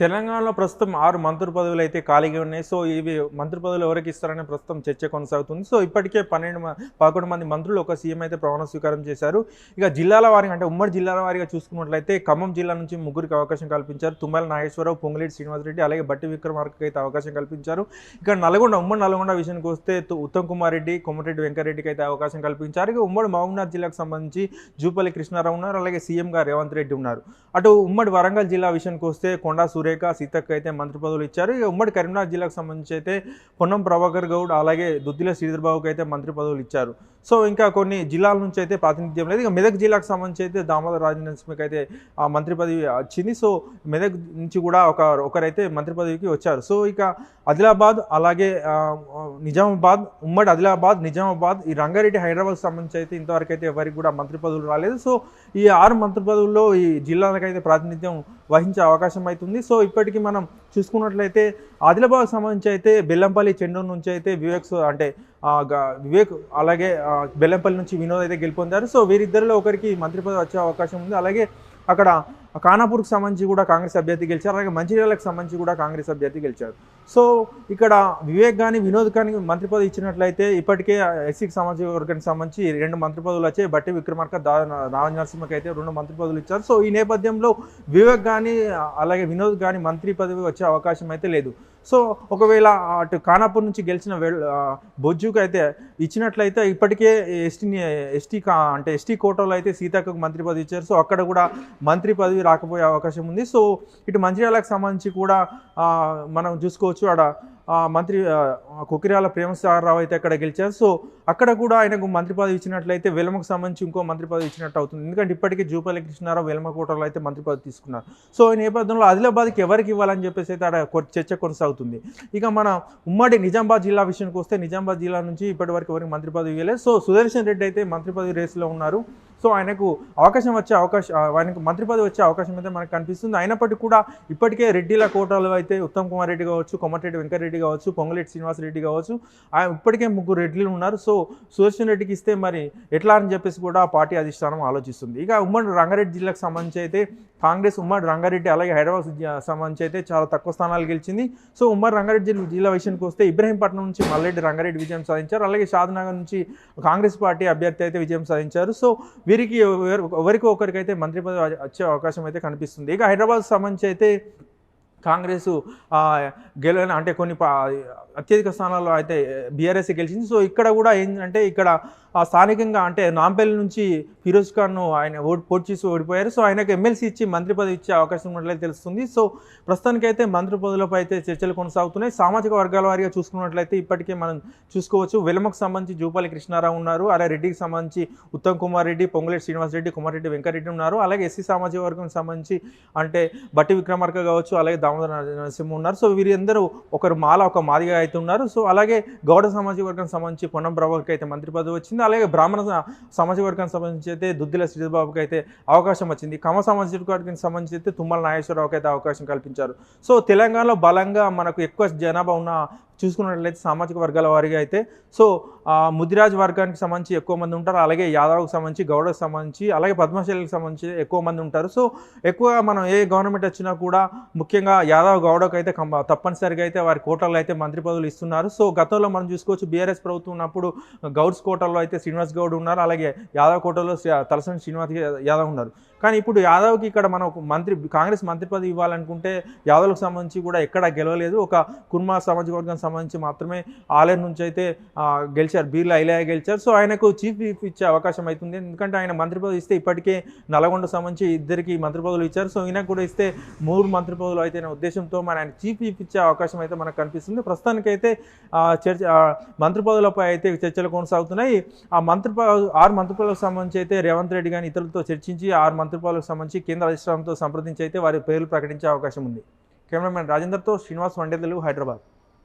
తెలంగాణలో ప్రస్తుతం ఆరు మంత్రి పదవులు అయితే ఖాళీగా ఉన్నాయి. సో ఇవి మంత్రి పదవులు ఎవరికి ఇస్తారనే ప్రస్తుతం చర్చ కొనసాగుతుంది. సో ఇప్పటికే పన్నెండు మ- పదకొండు మంది మంత్రులు ఒక సీఎం అయితే ప్రమాణ స్వీకారం చేశారు. ఇక జిల్లాల వారిగా అంటే ఉమ్మడి జిల్లాల వారిగా చూసుకున్నట్లయితే ఖమ్మం జిల్లా నుంచి ముగ్గురికి అవకాశం కల్పించారు. తుమ్మల నాగేశ్వరరావు పొంగులేటి శ్రీనివాసరెడ్డి అలాగే బట్టి విక్రమార్కకి అయితే అవకాశం కల్పించారు. ఇక నల్గొండ ఉమ్మడి నల్గొండ విషయానికి వస్తే ఉత్తమ్ కుమార్ రెడ్డి కొమ్మరెడ్డి వెంకరెడ్డికి అయితే అవకాశం కల్పించారు. ఇక ఉమ్మడి మహబూబ్నాథ్ జిల్లాకు సంబంధించి జూపల్లి కృష్ణారావు ఉన్నారు. అలాగే సీఎంగా రేవంత్ రెడ్డి ఉన్నారు. అటు ఉమ్మడి వరంగల్ జిల్లా విషయానికి వస్తే కొండా సురేఖ సీతక్క అయితే మంత్రి పదవులు ఇచ్చారు. ఇక ఉమ్మడి కరీంనగర్ జిల్లాకు సంబంధించి అయితే పొన్నం ప్రభాకర్ గౌడ్ అలాగే దుద్దిల శ్రీధర్బాబుకి అయితే మంత్రి పదవులు ఇచ్చారు. సో ఇంకా కొన్ని జిల్లాల నుంచి అయితే ప్రాతినిధ్యం లేదు. ఇక మెదక్ జిల్లాకు సంబంధించి అయితే దామోదర్ రాజనరసింహకి అయితే ఆ మంత్రి పదవి వచ్చింది. సో మెదక్ నుంచి కూడా ఒక ఒకరైతే మంత్రి పదవికి వచ్చారు. సో ఇక ఆదిలాబాద్ అలాగే నిజామాబాద్ ఉమ్మడి ఆదిలాబాద్ నిజామాబాద్ ఈ రంగారెడ్డి హైదరాబాద్ సంబంధించి అయితే ఇంతవరకు అయితే ఎవరికి కూడా మంత్రి పదవులు రాలేదు. సో ఈ ఆరు మంత్రి పదవుల్లో ఈ జిల్లాలకైతే ప్రాతినిధ్యం వహించే అవకాశం అవుతుంది. సో ఇప్పటికీ మనం చూసుకున్నట్లయితే ఆదిలాబాద్ సంబంధించి అయితే బెల్లంపల్లి చెండూరు నుంచి అయితే వివేక్స్ అంటే వివేక్ అలాగే బెల్లంపల్లి నుంచి వినోద్ అయితే గెలుపొందారు. సో వీరిద్దరిలో ఒకరికి మంత్రి పదవి వచ్చే అవకాశం ఉంది. అలాగే అక్కడ ఖానాపూర్కి సంబంధించి కూడా కాంగ్రెస్ అభ్యర్థి గెలిచారు. అలాగే మంచిర్యాలకు సంబంధించి కూడా కాంగ్రెస్ అభ్యర్థి గెలిచారు. సో ఇక్కడ వివేక్ కానీ వినోద్ కానీ మంత్రి పదవి ఇచ్చినట్లయితే ఇప్పటికే ఎస్సీకి సంబంధించి వర్గానికి సంబంధించి రెండు మంత్రి పదవులు వచ్చాయి. బట్టి విక్రమార్క దా రాజ నరసింహకి అయితే రెండు మంత్రి పదవులు ఇచ్చారు. సో ఈ నేపథ్యంలో వివేక్ కానీ అలాగే వినోద్ కానీ మంత్రి పదవి వచ్చే అవకాశం అయితే లేదు. సో ఒకవేళ అటు ఖానాపూర్ నుంచి గెలిచిన వెల్ బొజ్జుకు అయితే ఇచ్చినట్లయితే ఇప్పటికే ఎస్టీని ఎస్టీ కా అంటే ఎస్టీ కోటాలో అయితే సీతక్కకు మంత్రి పదవి ఇచ్చారు. సో అక్కడ కూడా మంత్రి పదవి రాకపోయే అవకాశం ఉంది. సో ఇటు మంచిర్యాలకు సంబంధించి కూడా మనం చూసుకోవచ్చు. ఆడ మంత్రి కుకిరాల కొకిరాల రావు అయితే అక్కడ గెలిచారు. సో అక్కడ కూడా ఆయనకు మంత్రి పదవి ఇచ్చినట్లయితే వెలమకు సంబంధించి ఇంకో మంత్రి పదవి ఇచ్చినట్టు అవుతుంది. ఎందుకంటే ఇప్పటికే జూపల్లి కృష్ణారావు వెలమ కోటలో అయితే మంత్రి పదవి తీసుకున్నారు. సో ఈ నేపథ్యంలో ఆదిలాబాద్కి ఎవరికి ఇవ్వాలని చెప్పేసి అయితే ఆడ చర్చ కొనసాగుతుంది. ఇక మన ఉమ్మడి నిజామాబాద్ జిల్లా విషయానికి వస్తే నిజామాబాద్ జిల్లా నుంచి ఇప్పటి వరకు ఎవరికి మంత్రి పదవి ఇవ్వలేదు. సో సుదర్శన్ రెడ్డి అయితే మంత్రి పదవి రేసులో ఉన్నారు. సో ఆయనకు అవకాశం వచ్చే అవకాశం ఆయనకు మంత్రి పదవి వచ్చే అవకాశం అయితే మనకు కనిపిస్తుంది. అయినప్పటికీ కూడా ఇప్పటికే రెడ్డిల కోటాలో అయితే ఉత్తమ్ కుమార్ రెడ్డి కావచ్చు కొమ్మటిరెడ్డి వెంకటరెడ్డి కావచ్చు పొంగులేటి శ్రీనివాసరెడ్డి కావచ్చు ఆయన ఇప్పటికే ముగ్గురు రెడ్డిలు ఉన్నారు. సో సుదర్శన్ రెడ్డికి ఇస్తే మరి ఎట్లా అని చెప్పేసి కూడా పార్టీ అధిష్టానం ఆలోచిస్తుంది. ఇక ఉమ్మడి రంగారెడ్డి జిల్లాకు సంబంధించి అయితే కాంగ్రెస్ ఉమ్మడి రంగారెడ్డి అలాగే హైదరాబాద్ సంబంధించి అయితే చాలా తక్కువ స్థానాలు గెలిచింది. సో ఉమ్మడి రంగారెడ్డి జిల్లా జిల్లా విషయానికి వస్తే ఇబ్రహీంపట్నం నుంచి మల్లెడ్డి రంగారెడ్డి విజయం సాధించారు. అలాగే షాద్నగర్ నుంచి కాంగ్రెస్ పార్టీ అభ్యర్థి అయితే విజయం సాధించారు. సో వీరికి ఎవరికి ఒకరికైతే మంత్రి పదవి వచ్చే అవకాశం అయితే కనిపిస్తుంది. ఇక హైదరాబాద్ సంబంధించి అయితే కాంగ్రెస్ గెలవని అంటే కొన్ని పా- అత్యధిక స్థానాల్లో అయితే బీఆర్ఎస్ గెలిచింది. సో ఇక్కడ కూడా ఏంటంటే ఇక్కడ స్థానికంగా అంటే నాంపల్లి నుంచి ఫిరోజ్ ఖాన్ ఆయన ఓడి పోటీ చేసి ఓడిపోయారు. సో ఆయనకు ఎమ్మెల్సీ ఇచ్చి మంత్రి పదవి ఇచ్చే అవకాశం ఉన్నట్లయితే తెలుస్తుంది. సో ప్రస్తుతానికైతే మంత్రి పదవులపై అయితే చర్చలు కొనసాగుతున్నాయి. సామాజిక వర్గాల వారిగా చూసుకున్నట్లయితే ఇప్పటికే మనం చూసుకోవచ్చు. వెలమకు సంబంధించి జూపాలి కృష్ణారావు ఉన్నారు. అలాగే రెడ్డికి సంబంధించి ఉత్తమ్ కుమార్ రెడ్డి పొంగులేటి శ్రీనివాస్ రెడ్డి కుమారెడ్డి వెంకరెడ్డి ఉన్నారు. అలాగే ఎస్సీ సామాజిక వర్గం సంబంధించి అంటే బట్టి విక్రమార్క కావచ్చు అలాగే దామోదర నరసింహ ఉన్నారు. సో వీరందరూ ఒకరు మాల ఒక మాదిగా అయితే ఉన్నారు సో అలాగే గౌడ సామాజిక వర్గం సంబంధించి పొన్నం ప్రభాకర్కి అయితే మంత్రి పదవి వచ్చింది. అలాగే బ్రాహ్మణ సమాజ సామాజిక వర్గానికి సంబంధించి అయితే దుద్దిల శ్రీబాబుకి అయితే అవకాశం వచ్చింది. కమ సామాజిక వర్గానికి సంబంధించి అయితే తుమ్మల నాగేశ్వరరావుకి అయితే అవకాశం కల్పించారు. సో తెలంగాణలో బలంగా మనకు ఎక్కువ జనాభా ఉన్న చూసుకున్నట్లయితే సామాజిక వర్గాల వారిగా అయితే సో ముదిరాజ్ వర్గానికి సంబంధించి ఎక్కువ మంది ఉంటారు. అలాగే యాదవ్కి సంబంధించి గౌడకు సంబంధించి అలాగే పద్మశైలికి సంబంధించి ఎక్కువ మంది ఉంటారు. సో ఎక్కువగా మనం ఏ గవర్నమెంట్ వచ్చినా కూడా ముఖ్యంగా యాదవ్ గౌడకు అయితే కం- తప్పనిసరిగా అయితే వారి కోటాలో అయితే మంత్రి పదవులు ఇస్తున్నారు. సో గతంలో మనం చూసుకోవచ్చు బీఆర్ఎస్ ప్రభుత్వం ఉన్నప్పుడు గౌడ్స్ కోటాలో అయితే శ్రీనివాస్ గౌడ్ ఉన్నారు. అలాగే యాదవ్ కోటాలో తలసాని శ్రీనివాస్ యాదవ్ ఉన్నారు. కానీ ఇప్పుడు యాదవ్కి ఇక్కడ మనం ఒక మంత్రి కాంగ్రెస్ మంత్రి పదవి ఇవ్వాలనుకుంటే యాదవ్లకు సంబంధించి కూడా ఎక్కడా గెలవలేదు. ఒక కుర్మా సామాజిక వర్గానికి సంబంధించి మాత్రమే ఆలయం నుంచి అయితే గెలిచారు. బీర్లా ఐలయ్య గెలిచారు. సో ఆయనకు చీఫ్ విప్ ఇచ్చే అవకాశం అవుతుంది. ఎందుకంటే ఆయన మంత్రి పదవి ఇస్తే ఇప్పటికే నల్గొండ సంబంధించి ఇద్దరికి మంత్రి పదవులు ఇచ్చారు. సో ఈయనకు కూడా ఇస్తే మూడు మంత్రి పదవులు అయితే ఉద్దేశంతో మన ఆయన చీఫ్ విప్ ఇచ్చే అవకాశం అయితే మనకు కనిపిస్తుంది. ప్రస్తుతానికైతే చర్చ మంత్రి పదవులపై అయితే చర్చలు కొనసాగుతున్నాయి. ఆ మంత్రి ఆరు మంత్రి పదవులకు సంబంధించి అయితే రేవంత్ రెడ్డి కానీ ఇతరులతో చర్చించి ఆరు మంత్రి పదవులకు సంబంధించి కేంద్ర అధిష్టానంతో సంప్రదించి అయితే వారి పేర్లు ప్రకటించే అవకాశం ఉంది. కెమెరామెన్ రాజేందర్తో శ్రీనివాస్ వండేదలు తెలుగు హైదరాబాద్.